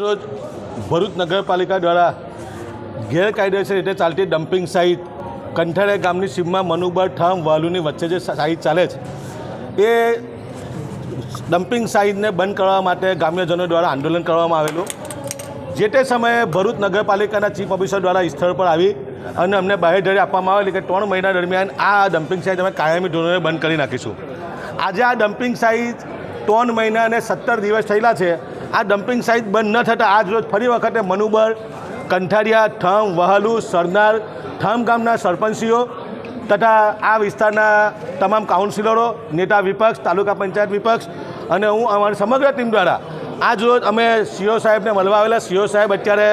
રોજ ભરૂચ નગરપાલિકા દ્વારા ગેરકાયદેસર રીતે ચાલતી ડમ્પિંગ સાઇટ કંઠાળિયા ગામની સીમમાં મનુબર ઠામ વાલુની વચ્ચે જે સાઇટ ચાલે છે, એ ડમ્પિંગ સાઇટને બંધ કરવા માટે ગ્રામ્યજનો દ્વારા આંદોલન કરવામાં આવેલું. જે તે સમયે ભરૂચ નગરપાલિકાના ચીફ ઓફિસર દ્વારા સ્થળ પર આવી અને અમને બાહેધરી આપવામાં આવેલી કે ત્રણ મહિના દરમિયાન આ ડમ્પિંગ સાઇટ અમે કાયમી ધોરણે બંધ કરી નાખીશું. આજે આ ડમ્પિંગ સાઇટ ત્રણ મહિના અને સત્તર દિવસ થયેલા છે. આ ડમ્પિંગ સાઇટ બંધ ન થતાં આજ રોજ ફરી વખતે મનુબર, કંઠારિયા, ઠમ, વહાલુ સરનાર ઠમ ગામના સરપંચીઓ તથા આ વિસ્તારના તમામ કાઉન્સિલરો નેતા વિપક્ષ, તાલુકા પંચાયત વિપક્ષ અને હું અમારી સમગ્ર ટીમ દ્વારા આજ રોજ અમે સીઓ સાહેબને મળવા આવેલા. સીઓ સાહેબ અત્યારે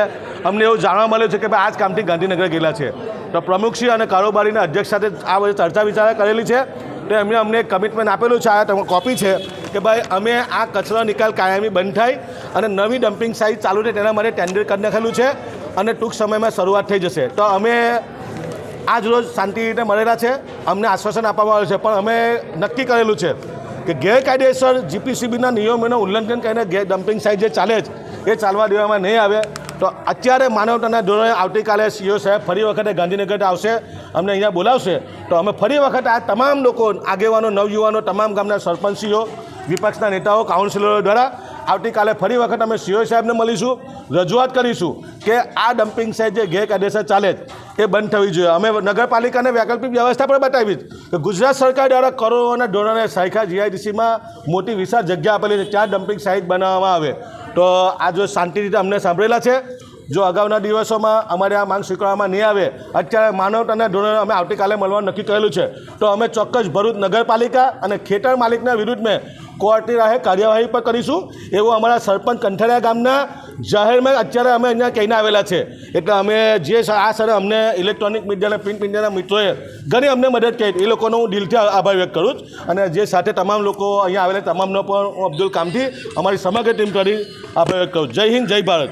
અમને એવું જાણવા મળ્યું છે કે ભાઈ આજ કામથી ગાંધીનગર ગયેલા છે. તો પ્રમુખશ્રી અને કારોબારીના અધ્યક્ષ સાથે આ બધી ચર્ચા વિચારણા કરેલી છે. તો એમણે અમને કમિટમેન્ટ આપેલું છે, આ તમે કોપી છે, કે ભાઈ અમે આ કચરો નિકાલ કાયમી બંધ થાય અને નવી ડમ્પિંગ સાઇટ ચાલુ થાય તેના માટે ટેન્ડર કરી નાખેલું છે અને ટૂંક સમયમાં શરૂઆત થઈ જશે. તો અમે આજ રોજ શાંતિ રીતે મળેલા છે, અમને આશ્વાસન આપવામાં આવ્યું છે, પણ અમે નક્કી કરેલું છે કે ગેરકાયદેસર જીપીસીબીના નિયમોનું ઉલ્લંઘન કરીને ગેર ડમ્પિંગ સાઇટ જે ચાલે છે, એ ચાલવા દેવામાં નહીં આવે. તો અત્યારે માનવતાના ધોરણે આવતીકાલે સીઓ સાહેબ ફરી વખતે ગાંધીનગર આવશે, અમને અહીંયા બોલાવશે. તો અમે ફરી વખત આ તમામ લોકો, આગેવાનો, નવયુવાનો, તમામ ગામના સરપંચીઓ, વિપક્ષના નેતાઓ કાઉન્સિલરો દ્વારા આવતીકાલે ફરી વખત અમે સીઓ સાહેબને મળીશું. રજૂઆત કરીશું કે આ ડમ્પિંગ સાઇટ જે ગેરકાયદેસર ચાલે એ બંધ થવી જોઈએ. અમે નગરપાલિકાને વૈકલ્પિક વ્યવસ્થા પણ બતાવી કે ગુજરાત સરકાર દ્વારા કરોડોના ધોરણે સાયખા જીઆઈડીસીમાં મોટી વિશાળ જગ્યા આપેલી છે. ત્યાં ડમ્પિંગ સાઇટ બનાવવામાં આવે. તો આ જો શાંતિ રીતે અમને સાંભળેલા છે જો અગાઉના દિવસોમાં અમારે આ માંગ સ્વીકારવામાં નહીં આવે, અત્યારે માનવતાના ધોરણે અમે આવતીકાલે મળવાનું નક્કી કરેલું છે. તો અમે ચોક્કસ ભરૂચ નગરપાલિકા અને ખેતર માલિકના વિરુદ્ધમાં કોર્ટની રાહે કાર્યવાહી પણ કરીશું. એવું અમારા સરપંચ કંઠાળિયા ગામના જાહેરમાં અત્યારે અમે અહીંયા કહીને આવેલા છે. એટલે અમે જે આ સર અમને ઇલેક્ટ્રોનિક મીડિયા અને પ્રિન્ટ મીડિયાના મિત્રોએ ઘણી અમને મદદ કરી. એ લોકોનો હું દિલથી આભાર વ્યક્ત કરું અને જે સાથે તમામ લોકો અહીંયા આવેલા, તમામનો પણ અબ્દુલ કામથી અમારી સમગ્ર ટીમ કરી આભાર વ્યક્ત કરું જય હિન્દ, જય ભારત.